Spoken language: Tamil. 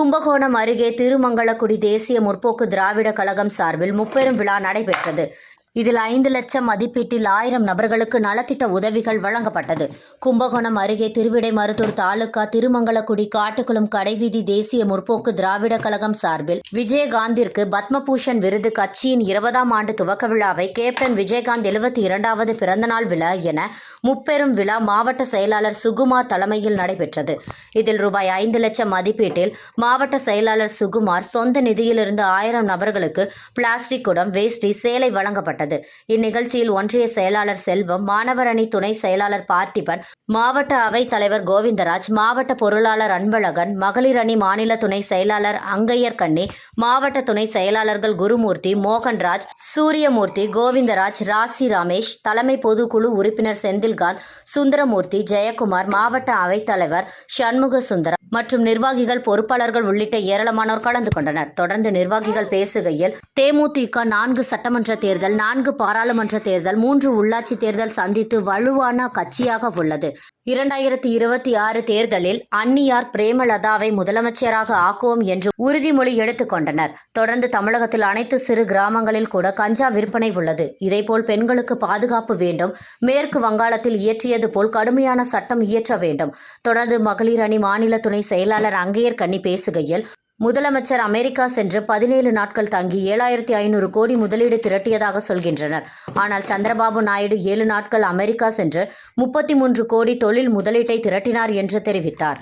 கும்பகோணம் அருகே திருமங்கலக்குடி தேசிய முற்போக்கு திராவிட கழகம் சார்பில் முப்பெரும் விழா நடைபெற்றது. இதில் ஐந்து லட்சம் மதிப்பீட்டில் ஆயிரம் நபர்களுக்கு நலத்திட்ட உதவிகள் வழங்கப்பட்டது. கும்பகோணம் அருகே திருவிடைமருத்தூர் தாலுகா திருமங்கலக்குடி காட்டுக்குளம் கடைவீதி தேசிய முற்போக்கு திராவிட கழகம் சார்பில் விஜயகாந்திற்கு பத்மபூஷன் விருது கட்சியின் இருபதாம் ஆண்டு துவக்க விழாவை கேப்டன் விஜயகாந்த் எழுபத்தி இரண்டாவது பிறந்தநாள் விழா என முப்பெரும் விழா மாவட்ட செயலாளர் சுகுமார் தலைமையில் நடைபெற்றது. இதில் ரூபாய் ஐந்து லட்சம் மதிப்பீட்டில் மாவட்ட செயலாளர் சுகுமார் சொந்த நிதியிலிருந்து ஆயிரம் நபர்களுக்கு பிளாஸ்டிக் குடம் வேஷ்டி சேலை வழங்கப்பட்டது. இந்நிகழ்ச்சியில் ஒன்றிய செயலாளர் செல்வம் மாணவர் அணி துணை செயலாளர் பார்த்திபன் மாவட்ட அவைத் தலைவர் கோவிந்தராஜ் மாவட்ட பொருளாளர் அன்பழகன் மகளிர் அணி மாநில துணை செயலாளர் அங்கையர் கண்ணி மாவட்ட துணை செயலாளர்கள் குருமூர்த்தி மோகன்ராஜ் சூரியமூர்த்தி கோவிந்தராஜ் ராசி ரமேஷ் தலைமை பொதுக்குழு உறுப்பினர் செந்தில்காந்த் சுந்தரமூர்த்தி ஜெயக்குமார் மாவட்ட அவைத்தலைவர் சண்முக சுந்தரம் மற்றும் நிர்வாகிகள் பொறுப்பாளர்கள் உள்ளிட்ட ஏராளமானோர் கலந்து கொண்டனர். தொடர்ந்து நிர்வாகிகள் பேசுகையில் தேமுதிக நான்கு சட்டமன்ற தேர்தல் நான்கு பாராளுமன்ற தேர்தல் மூன்று உள்ளாட்சி தேர்தல் சந்தித்து வலுவான கட்சியாக உள்ளது. இரண்டாயிரத்தி இருபத்தி ஆறு தேர்தலில் அன்னியார் பிரேமலதாவை முதலமைச்சராக ஆக்குவோம் என்று உறுதிமொழி எடுத்துக்கொண்டனர் தொடர்ந்து தமிழகத்தில் அனைத்து சிறு கிராமங்களில் கூட கஞ்சா விற்பனை உள்ளது. இதேபோல் பெண்களுக்கு பாதுகாப்பு வேண்டும். மேற்கு வங்காளத்தில் இயற்றியது போல் கடுமையான சட்டம் இயற்ற வேண்டும். தொடர்ந்து மகளிர் அணி மாநில துணை செயலாளர் அங்கையர் கண்ணி பேசுகையில் முதலமைச்சர் அமெரிக்கா சென்று பதினேழு நாட்கள் தங்கி ஏழாயிரத்தி ஐநூறு கோடி முதலீடு திரட்டியதாக சொல்கின்றனர். ஆனால் சந்திரபாபு நாயுடு ஏழு நாட்கள் அமெரிக்கா சென்று முப்பத்தி மூன்று கோடி தொழில் முதலீட்டை திரட்டினார் என்று தெரிவித்தார்.